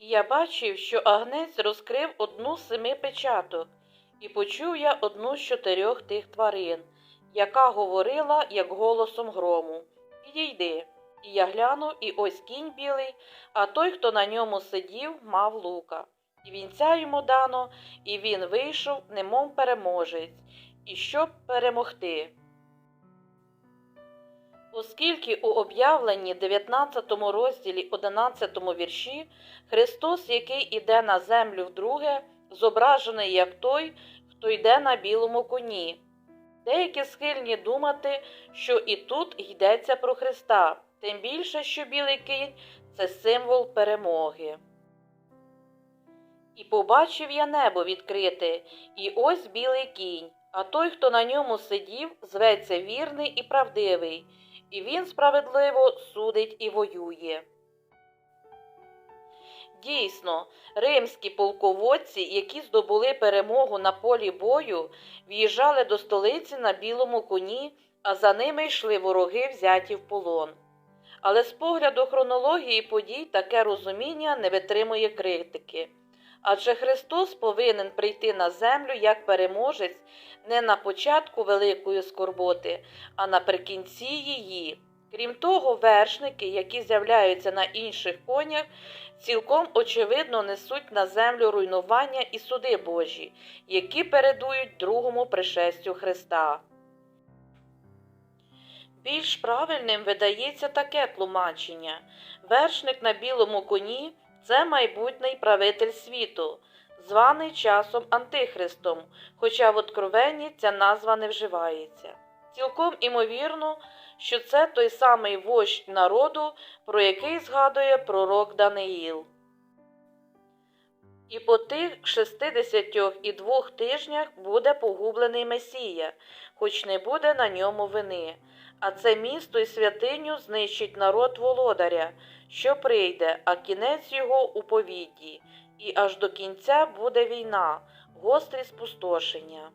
І я бачив, що агнець розкрив одну з семи печаток, і почув я одну з чотирьох тих тварин, яка говорила, як голосом грому. Підійди. І я глянув, і ось кінь білий, а той, хто на ньому сидів, мав лука. І вінця йому дано, і він вийшов, немов переможець, і щоб перемогти. Оскільки у об'явленні 19 розділі 11 вірші Христос, який іде на землю вдруге, зображений як той, хто йде на білому коні. Деякі схильні думати, що і тут йдеться про Христа, тим більше, що білий кінь це символ перемоги. І побачив я небо відкрите, і ось білий кінь, а той, хто на ньому сидів, зветься вірний і правдивий, і він справедливо судить і воює. Дійсно, римські полководці, які здобули перемогу на полі бою, в'їжджали до столиці на білому коні, а за ними йшли вороги, взяті в полон. Але з погляду хронології подій таке розуміння не витримує критики. Адже Христос повинен прийти на землю як переможець не на початку великої скорботи, а наприкінці її. Крім того, вершники, які з'являються на інших конях, цілком очевидно несуть на землю руйнування і суди Божі, які передують другому пришестю Христа. Більш правильним видається таке тлумачення вершник на білому коні це майбутній правитель світу, званий часом Антихристом, хоча в Откровенні ця назва не вживається. Цілком імовірно, що це той самий вождь народу, про який згадує пророк Даниїл. І по тих шестидесятьох і двох тижнях буде погублений Месія, хоч не буде на ньому вини. А це місто і святиню знищить народ володаря, що прийде, а кінець його у повідді, і аж до кінця буде війна, гострі спустошення.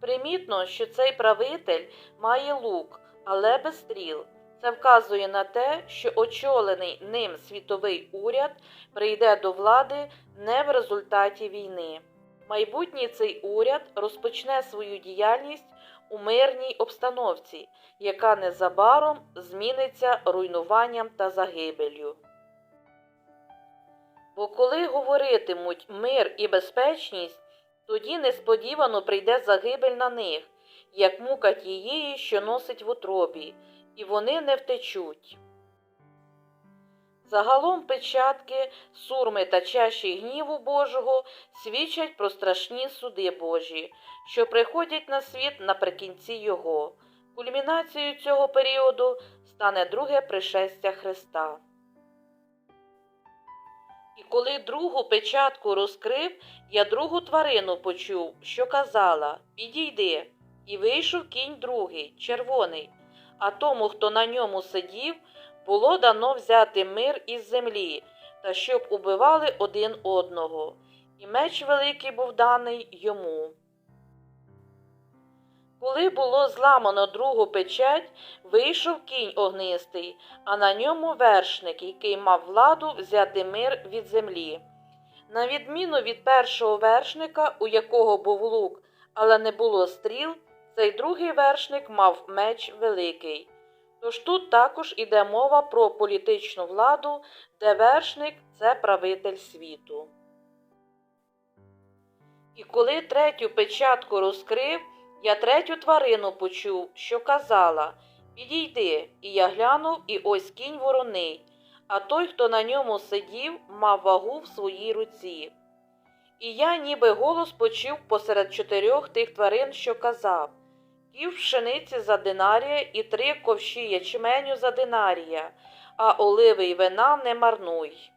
Примітно, що цей правитель має лук, але без стріл. Це вказує на те, що очолений ним світовий уряд прийде до влади не в результаті війни. Майбутній цей уряд розпочне свою діяльність у мирній обстановці, яка незабаром зміниться руйнуванням та загибелью. Бо коли говоритимуть мир і безпечність, тоді несподівано прийде загибель на них, як мука тієї, що носить в утробі, і вони не втечуть. Загалом печатки, сурми та чаші гніву Божого свідчать про страшні суди Божі, що приходять на світ наприкінці його. Кульмінацією цього періоду стане друге пришестя Христа. І коли другу печатку розкрив, я другу тварину почув, що казала Підійди, і вийшов кінь другий, червоний, а тому, хто на ньому сидів, було дано взяти мир із землі, та щоб убивали один одного, і меч великий був даний йому. Коли було зламано другу печать, вийшов кінь огнистий, а на ньому вершник, який мав владу взяти мир від землі. На відміну від першого вершника, у якого був лук, але не було стріл, цей другий вершник мав меч великий. Тож тут також іде мова про політичну владу, де вершник це правитель світу. І коли третю печатку розкрив, я третю тварину почув, що казала Підійди, і я глянув, і ось кінь вороний, а той, хто на ньому сидів, мав вагу в своїй руці. І я ніби голос почув посеред чотирьох тих тварин, що казав Ків пшениці за динарія і три ковші ячменю за динарія, а оливи й вина не марнуй.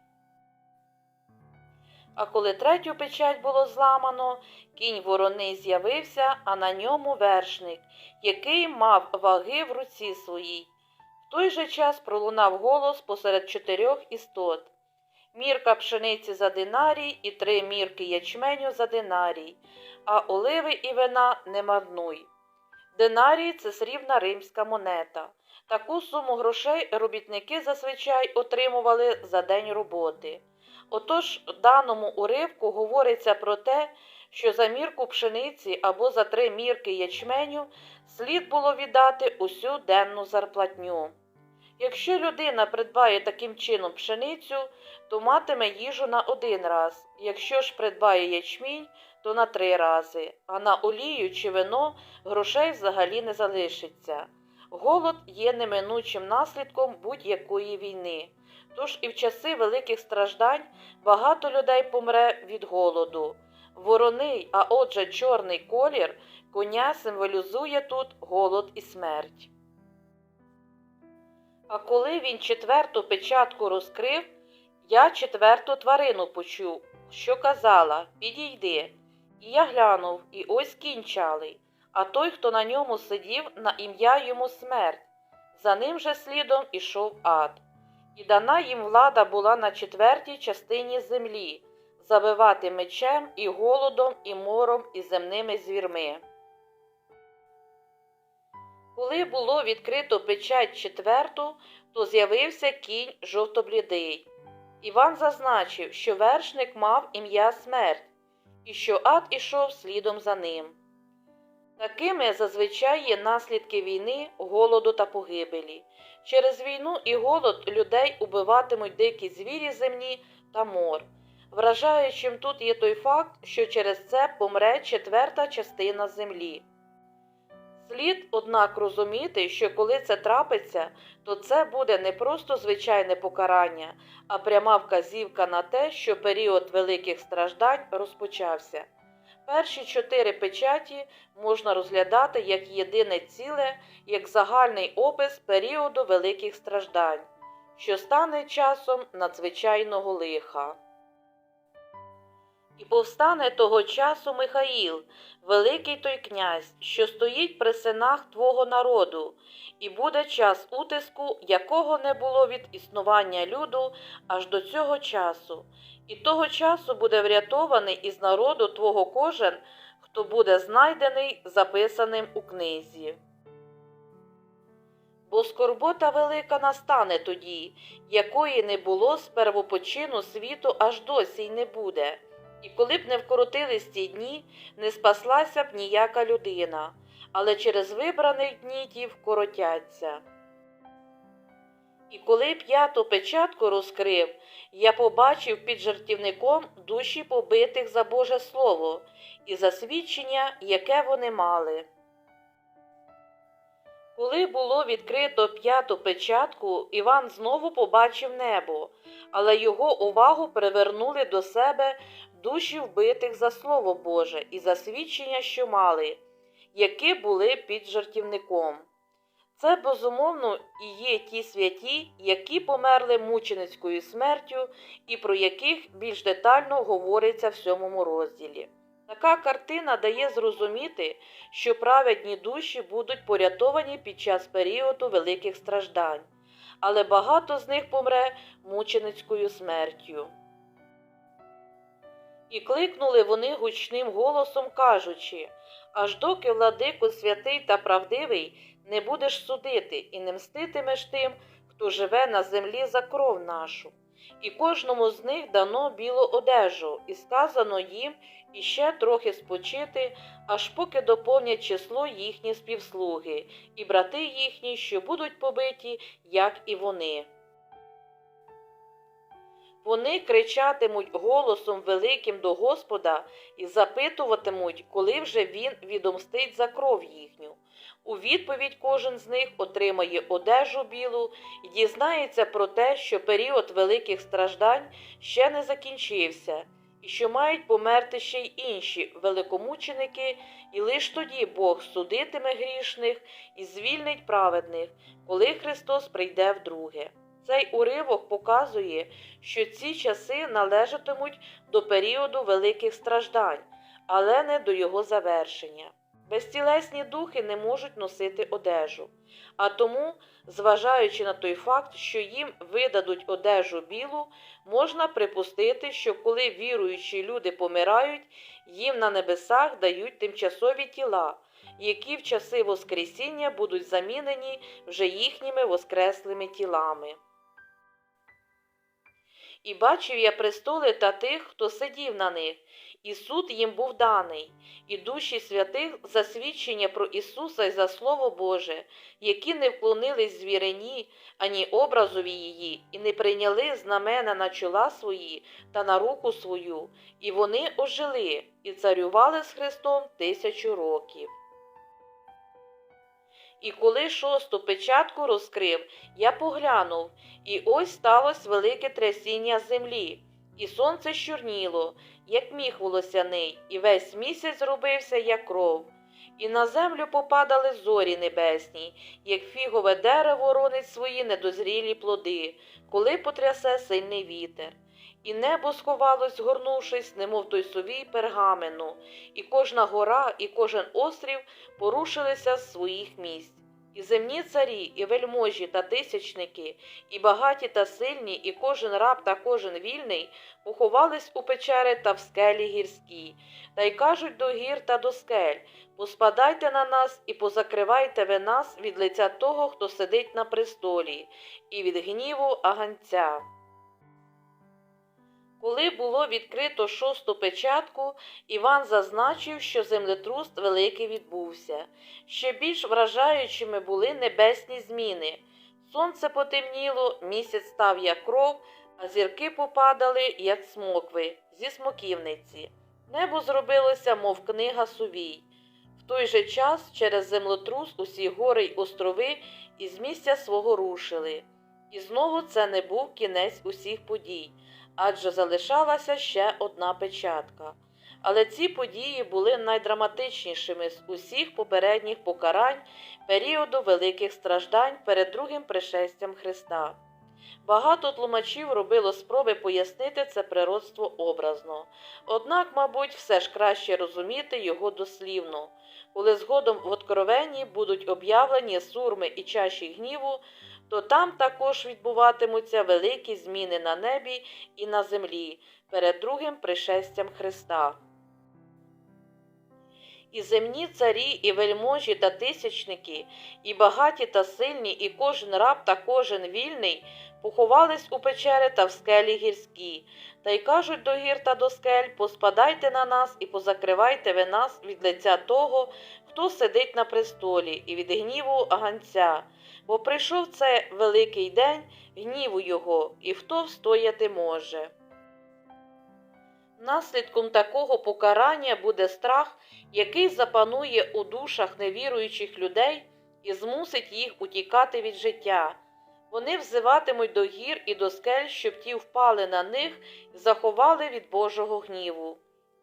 А коли третю печать було зламано, кінь вороний з'явився, а на ньому вершник, який мав ваги в руці своїй. В той же час пролунав голос посеред чотирьох істот мірка пшениці за динарій і три мірки ячменю за динарій, а оливи і вина не марнуй. Динарій це срібна римська монета. Таку суму грошей робітники зазвичай отримували за день роботи. Отож, в даному уривку говориться про те, що за мірку пшениці або за три мірки ячменю слід було віддати усю денну зарплатню. Якщо людина придбає таким чином пшеницю, то матиме їжу на один раз. Якщо ж придбає ячмінь, то на три рази, а на олію чи вино грошей взагалі не залишиться. Голод є неминучим наслідком будь-якої війни. Тож і в часи великих страждань багато людей помре від голоду. Вороний, а отже, чорний колір коня символізує тут голод і смерть. А коли він четверту печатку розкрив, я четверту тварину почув, що казала Підійди. І я глянув, і ось кінчалий, а той, хто на ньому сидів, на ім'я йому смерть. За ним же слідом ішов ад. І дана їм влада була на четвертій частині землі забивати мечем і голодом, і мором, і земними звірми. Коли було відкрито печать четверту, то з'явився кінь жовтоблідий. Іван зазначив, що вершник мав ім'я смерть, і що ад ішов слідом за ним. Такими зазвичай є наслідки війни, голоду та погибелі. Через війну і голод людей убиватимуть дикі звірі земні та мор. Вражаючим тут є той факт, що через це помре четверта частина землі. Слід, однак, розуміти, що коли це трапиться, то це буде не просто звичайне покарання, а пряма вказівка на те, що період великих страждань розпочався. Перші чотири печаті можна розглядати як єдине ціле, як загальний опис періоду великих страждань, що стане часом надзвичайного лиха. І повстане того часу Михаїл, великий той князь, що стоїть при синах твого народу, і буде час утиску, якого не було від існування люду аж до цього часу, і того часу буде врятований із народу твого кожен, хто буде знайдений записаним у книзі. Бо скорбота велика настане тоді, якої не було з первопочину світу аж досі й не буде. І коли б не вкоротились ті дні, не спаслася б ніяка людина, але через вибраних днітів коротяться. І коли б п'яту печатку розкрив, я побачив під жартівником душі побитих за Боже Слово і за свідчення, яке вони мали. Коли було відкрито п'яту печатку, Іван знову побачив небо, але його увагу привернули до себе душі вбитих за Слово Боже і за свідчення, що мали, які були під жартівником. Це, безумовно, і є ті святі, які померли мученицькою смертю і про яких більш детально говориться в сьомому розділі. Така картина дає зрозуміти, що праведні душі будуть порятовані під час періоду великих страждань, але багато з них помре мученицькою смертю. І кликнули вони гучним голосом, кажучи аж доки владико святий та правдивий не будеш судити і не мститимеш тим, хто живе на землі за кров нашу. І кожному з них дано білу одежу, і сказано їм іще трохи спочити, аж поки доповнять число їхні співслуги, і брати їхні, що будуть побиті, як і вони. Вони кричатимуть голосом великим до Господа і запитуватимуть, коли вже він відомстить за кров їхню. У відповідь кожен з них отримає одежу білу і дізнається про те, що період великих страждань ще не закінчився, і що мають померти ще й інші великомученики, і лиш тоді Бог судитиме грішних і звільнить праведних, коли Христос прийде вдруге. Цей уривок показує, що ці часи належатимуть до періоду великих страждань, але не до його завершення. Безтілесні духи не можуть носити одежу, а тому, зважаючи на той факт, що їм видадуть одежу білу, можна припустити, що коли віруючі люди помирають, їм на небесах дають тимчасові тіла, які в часи Воскресіння будуть замінені вже їхніми воскреслими тілами. І бачив я престоли та тих, хто сидів на них, і суд їм був даний, і душі святих за свідчення про Ісуса і за Слово Боже, які не вклонились звірині, ані образові її, і не прийняли знамена на чола свої та на руку свою, і вони ожили і царювали з Христом тисячу років. І коли шосту печатку розкрив, я поглянув, і ось сталося велике трясіння землі, і сонце щорніло, як міг волосяний, і весь місяць зробився, як кров. І на землю попадали зорі небесні, як фігове дерево ронить свої недозрілі плоди, коли потрясе сильний вітер. І небо сховалось, горнувшись, немов той совій пергамену, і кожна гора, і кожен острів порушилися з своїх місць. І земні царі, і вельможі та тисячники, і багаті та сильні, і кожен раб та кожен вільний поховались у печери та в скелі гірській, та й кажуть до гір та до скель Поспадайте на нас і позакривайте ви нас від лиця того, хто сидить на престолі, і від гніву аганця. Коли було відкрито шосту печатку, Іван зазначив, що землетрус великий відбувся. Ще більш вражаючими були небесні зміни. Сонце потемніло, місяць став як кров, а зірки попадали, як смокви, зі смоківниці. Небо зробилося, мов книга сувій. В той же час через землетрус усі гори й острови із місця свого рушили. І знову це не був кінець усіх подій адже залишалася ще одна печатка. Але ці події були найдраматичнішими з усіх попередніх покарань періоду великих страждань перед другим пришестям Христа. Багато тлумачів робило спроби пояснити це природство образно, однак, мабуть, все ж краще розуміти його дослівно, коли згодом в откровенні будуть об'явлені сурми і чаші гніву, то там також відбуватимуться великі зміни на небі і на землі перед другим пришестям Христа. І земні царі, і вельможі та тисячники, і багаті та сильні, і кожен раб та кожен вільний поховались у печери та в скелі гірські, та й кажуть до гір та до скель поспадайте на нас і позакривайте ви нас від лиця того, хто сидить на престолі, і від гніву аганця бо прийшов це великий день гніву його, і хто встояти може. Наслідком такого покарання буде страх, який запанує у душах невіруючих людей і змусить їх утікати від життя. Вони взиватимуть до гір і до скель, щоб ті впали на них і заховали від Божого гніву.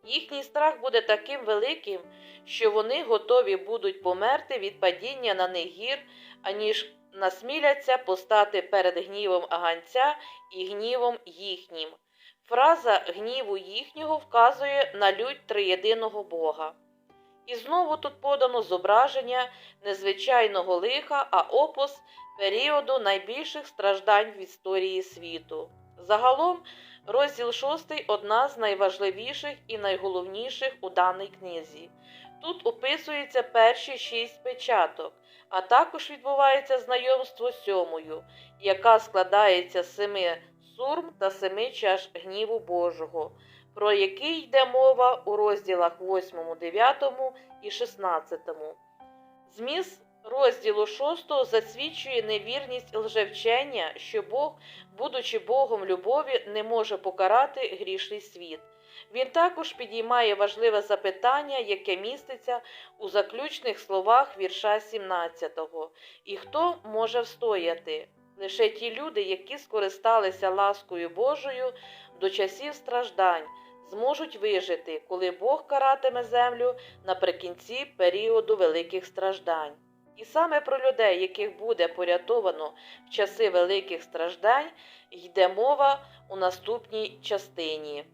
Їхній страх буде таким великим, що вони готові будуть померти від падіння на них гір, аніж насміляться постати перед гнівом аганця і гнівом їхнім. Фраза гніву їхнього вказує на лють триєдиного Бога. І знову тут подано зображення незвичайного лиха, а опис періоду найбільших страждань в історії світу. Загалом, розділ 6 одна з найважливіших і найголовніших у даній книзі. Тут описуються перші шість печаток, а також відбувається знайомство сьомою, яка складається з семи сурм та семи чаш гніву Божого, про який йде мова у розділах 8, 9 і 16. Зміст розділу 6 засвідчує невірність лжевчення, що Бог, будучи Богом любові, не може покарати грішний світ. Він також підіймає важливе запитання, яке міститься у заключних словах вірша 17 І хто може встояти? Лише ті люди, які скористалися ласкою Божою до часів страждань, зможуть вижити, коли Бог каратиме землю наприкінці періоду великих страждань. І саме про людей, яких буде порятовано в часи великих страждань, йде мова у наступній частині.